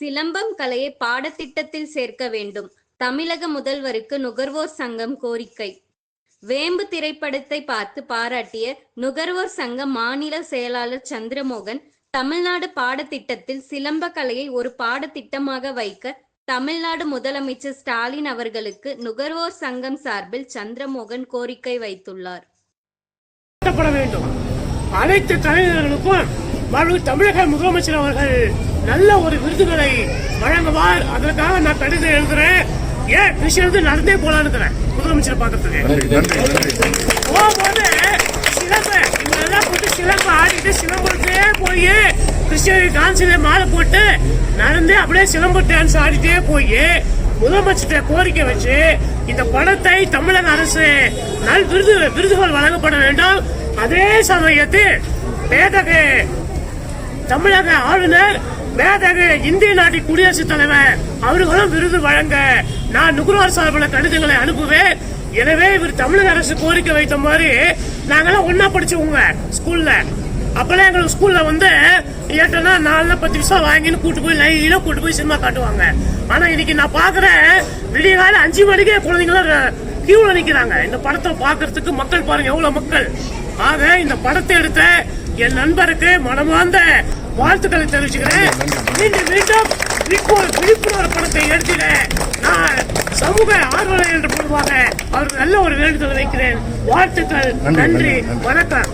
சிலம்பம் கலையை பாடத்திட்டத்தில் சேர்க்க வேண்டும். தமிழக முதல்வருக்கு நுகர்வோர் சங்கம் கோரிக்கை. வேம்பு திரைப்படத்தை பார்த்து பாராட்டிய நுகர்வோர் சங்க மாநில செயலாளர் சந்திரமோகன் தமிழ்நாடு பாடத்திட்டத்தில் சிலம்ப கலையை ஒரு பாடத்திட்டமாக வைக்க தமிழ்நாடு முதலமைச்சர் ஸ்டாலின் அவர்களுக்கு நுகர்வோர் சங்கம் சார்பில் சந்திரமோகன் கோரிக்கை வைத்துள்ளார். அனைத்து கலைஞர்களுக்கும் தமிழக முதலமைச்சர் அவர்கள் நல்ல ஒரு விருதுகளை வழங்குவார். அதற்காக நான் கடிதம் எழுதுறேன். ஏன்? விஷயம் நடந்தே போலான்னு முதலமைச்சர் பார்க்கறதுக்கு. போகும்போது சிலம்ப இதெல்லாம் போட்டு சிலம்ப ஆடிட்டு சிலம்பத்தே போய் கிருஷ்ணகிரி காஞ்சில மாலை போட்டு நடந்தே அப்படியே சிலம்ப டான்ஸ் ஆடிட்டே போய் முதலமைச்சர்கிட்ட கோரிக்கை வச்சு இந்த படத்தை தமிழக அரசு நல் விருது விருதுகள் வழங்கப்பட வேண்டும். அதே சமயத்தில் மேதகு தமிழக ஆளுநர் மேதகு இந்திய நாட்டின் குடியரசுத் தலைவர் அவர்களும் விருது வழங்க நான் நுகர்வோர் சார்பில் கடிதங்களை அனுப்புவேன். எனவே இவர் தமிழக அரசு கோரிக்கை வைத்த மாதிரி நாங்கெல்லாம் ஒன்னா படிச்சவங்க ஸ்கூல்ல அப்பெல்லாம் எங்களுக்கு ஸ்கூல்ல வந்து ஏட்டனா நாலு பத்து நிமிஷம் வாங்கின்னு கூட்டு போய் லைனா கூட்டு போய் சினிமா காட்டுவாங்க. ஆனா இன்னைக்கு நான் பாக்குறேன் விடிய காலம் அஞ்சு மணிக்கே குழந்தைங்களாம் கியூல நிக்கிறாங்க. இந்த படத்தை பாக்குறதுக்கு மக்கள் பாருங்க எவ்வளவு மக்கள். ஆக இந்த படத்தை எடுத்த என் நண்பருக்கு மனமார்ந்த வாழ்த்துக்களை தெரிவிச்சுக்கிறேன். மீண்டும் மீண்டும் விழிப்புணர்வு படத்தை எடுத்திட நான் சமூக ஆர்வலர் என்று போடுவாங்க. அவருக்கு நல்ல ஒரு வேண்டுதல் வைக்கிறேன். வாழ்த்துக்கள். நன்றி. வணக்கம்.